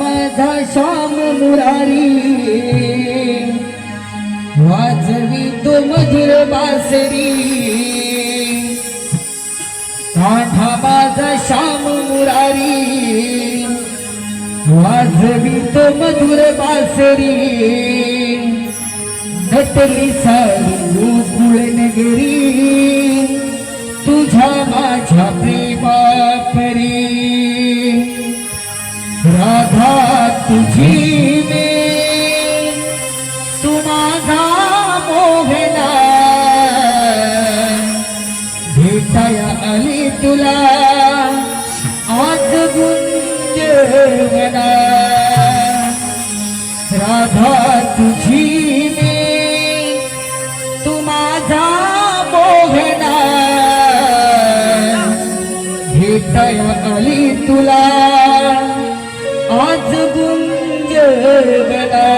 माझा श्याम मुरारी वाजवी तो मधुर बासरी काठा माझा श्याम मुरारी वाजवी तो मधुर बासरी नटली सारी गोकुळ नगरी तुझ्या माझ्या प्रेमा तुझी मे तू माझा मोहना। भेटाया आली तुला। आज गुंज राधा तुझी मे तू माझा मोहना। भेटाया आली तुला। आज गुंज गला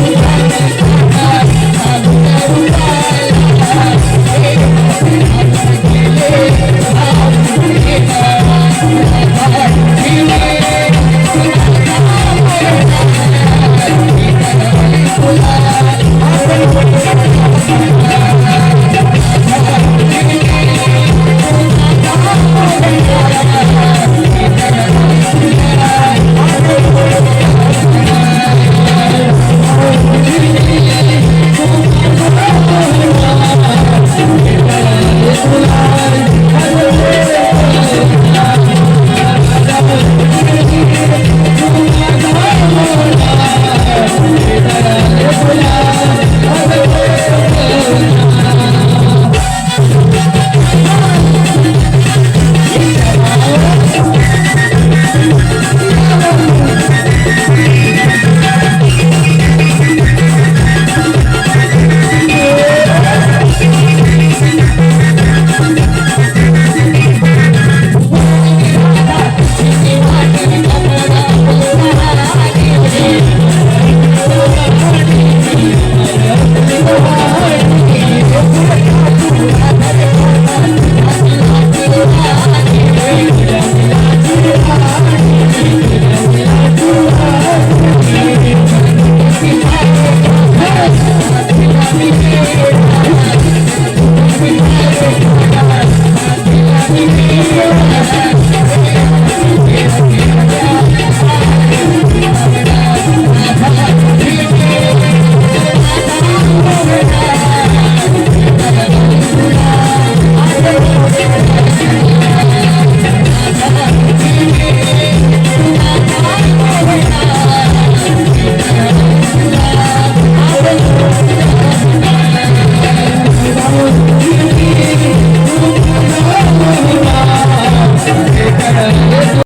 Yeah.